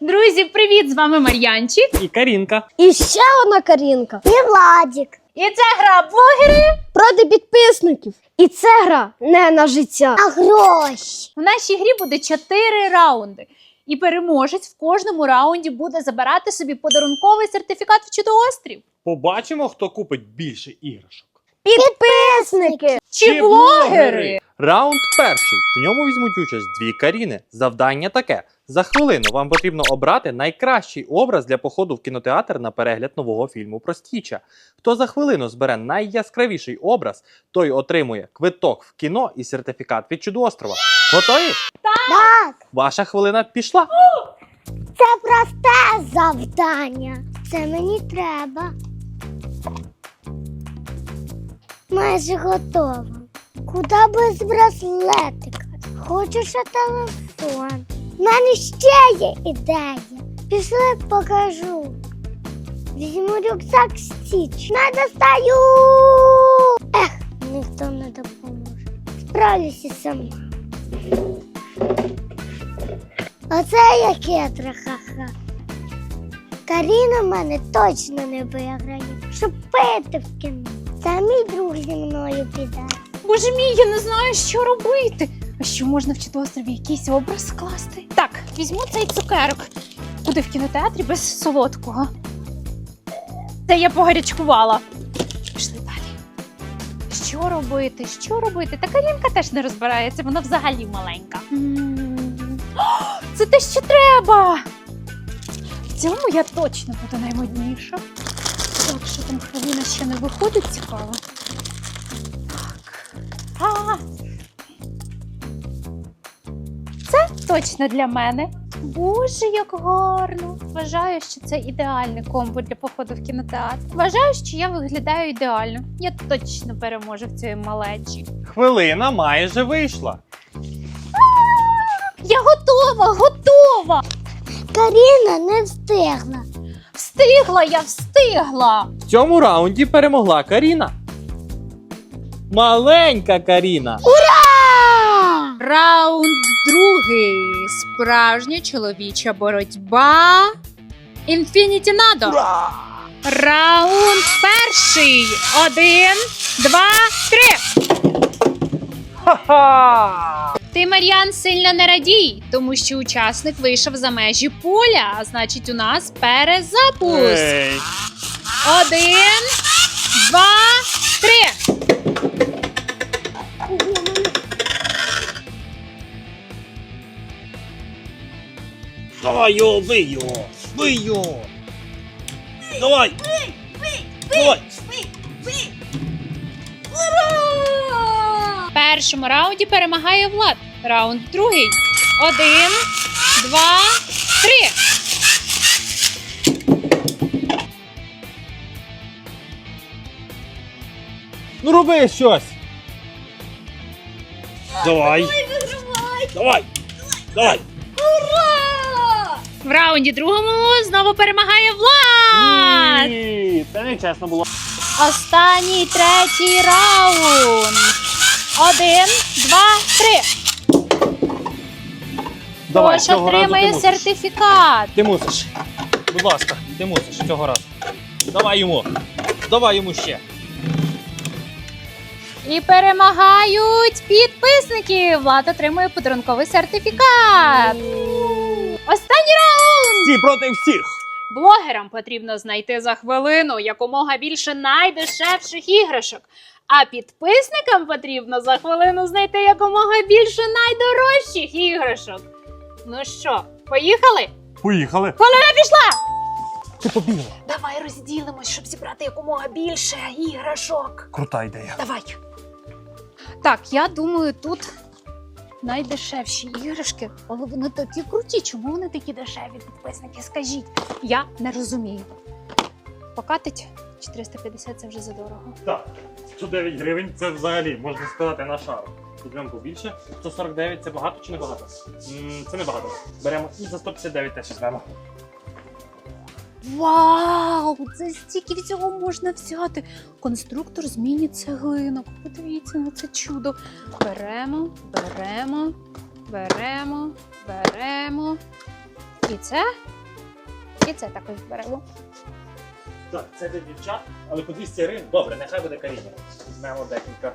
Друзі, привіт! З вами Мар'янчик. І Карінка. І ще одна Карінка. І Владік. І це гра блогери. Проти підписників. І це гра не на життя. А гроші. У нашій грі буде 4 раунди. І переможець в кожному раунді буде забирати собі подарунковий сертифікат в чудоострів. Побачимо, хто купить більше іграшок. Підписники. Чи, блогери? Раунд перший. В ньому візьмуть участь дві Каріни. Завдання таке: за хвилину вам потрібно обрати найкращий образ для походу в кінотеатр на перегляд нового фільму Простіча. Хто за хвилину збере найяскравіший образ, той отримує квиток в кіно і сертифікат від чудоострова. Готові? Так, Ваша хвилина пішла. це просте завдання. Це мені треба. Майже готово. Куди без браслетика? Хочу ще телефон. У мене ще є ідея. Пішли покажу. Візьму рюкзак стіч. Не достаю. Ех, ніхто не допоможе. Справлюся сама. Оце я хитра, ха-ха. Каріна мене точно не виграє, щоб пити в кіно. Це мій друг зі мною піде. Боже мій, я не знаю, що робити. А що можна в чудоострові якийсь образ скласти? Так, візьму цей цукерок. Куди в кінотеатрі без солодкого. Це я погарячкувала. Пішли далі. Що робити? Що робити? Та Карінка теж не розбирається, вона взагалі маленька. О, Це те, що треба. В цьому я точно буду наймодніша. Так, що там хвилина ще не виходить, цікаво. Це точно для мене. Боже, як гарно! Вважаю, що це ідеальне комбо для походу в кінотеатр. Вважаю, що я виглядаю ідеально. Я точно переможу в цій малечі. Хвилина майже вийшла. Я готова, готова! Каріна не встигла. Встигла, я встигла! В цьому раунді перемогла Каріна. Маленька Каріна. Ура! Раунд другий. Справжня чоловіча боротьба. Інфініті надо. Раунд перший. Один, два, три. Ха-ха! Ти, Мар'ян, сильно не радій, тому що учасник вийшов за межі поля, а значить, у нас перезапуск. Ей. Один, два, три. Давай його, бий його! Бий його! Давай! Давай! В першому раунді перемагає Влад. Раунд другий. Один, два, три. Ну роби щось! Давай! Давай! Давай! В раунді другому знову перемагає Влад. Ні, це не чесно було. Останній третій раунд. Один, два, три. Давай, Тож цього разу ти отримає мусиш. сертифікат. Ти мусиш. Будь ласка, ти мусиш цього разу. Давай йому. Давай йому ще. І перемагають підписники. Влад отримує подарунковий сертифікат. Останній раунд. Всі проти всіх. Блогерам потрібно знайти за хвилину якомога більше найдешевших іграшок. А підписникам потрібно за хвилину знайти якомога більше найдорожчих іграшок. Ну що, поїхали? Поїхали. Хвилина пішла! Ти побігла. Давай розділимось, щоб зібрати якомога більше іграшок. Крута ідея. Давай. Так, я думаю, тут найдешевші іграшки, але вони такі круті. Чому вони такі дешеві, підписники? Скажіть. Я не розумію. Покатить 450 це вже задорого. Так, 109 гривень це взагалі можна сказати на шару. Підемо побільше. 149 це багато чи не багато? Це не багато. Беремо і за 159 теж візьмемо. Вау! Це стільки всього можна взяти. Конструктор з міні-цеглинок. Подивіться на це чудо. Беремо, беремо, беремо, беремо. І це. І це також беремо. Так, це для дівчат, але по 200 гривень. Добре, нехай буде Каріна. Візьмемо декілька.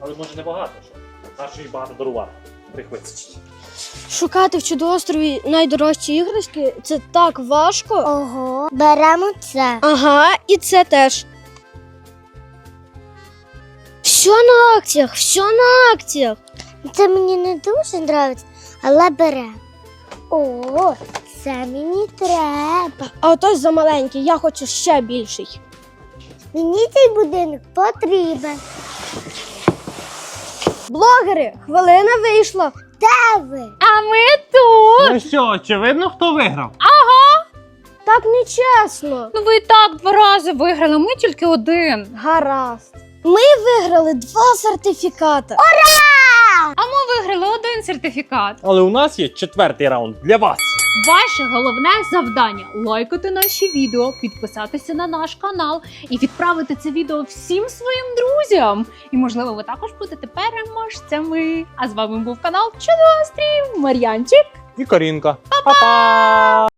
Але може не багато, що. Нащо їй багато дарувати. Прихватить. Шукати в чудоострові найдорожчі іграшки це так важко. Ого, беремо це. Ага, і це теж. Все на акціях, все на акціях. Це мені не дуже подобається, але беремо. О, це мені треба. А отось за маленький, я хочу ще більший. Мені цей будинок потрібен. Блогери, хвилина вийшла. Де ви? А ми тут! Ну що, очевидно, хто виграв? Ага. Так нечесно. Ну ви і так два рази виграли, ми тільки один. Гаразд. Ми виграли два сертифікати. А ми один сертифікат. Але у нас є четвертий раунд для вас. Ваше головне завдання лайкати наші відео, підписатися на наш канал і відправити це відео всім своїм друзям. І можливо, ви також будете переможцями. А з вами був канал Чудострів, Мар'янчик. І Карінка. Па-па!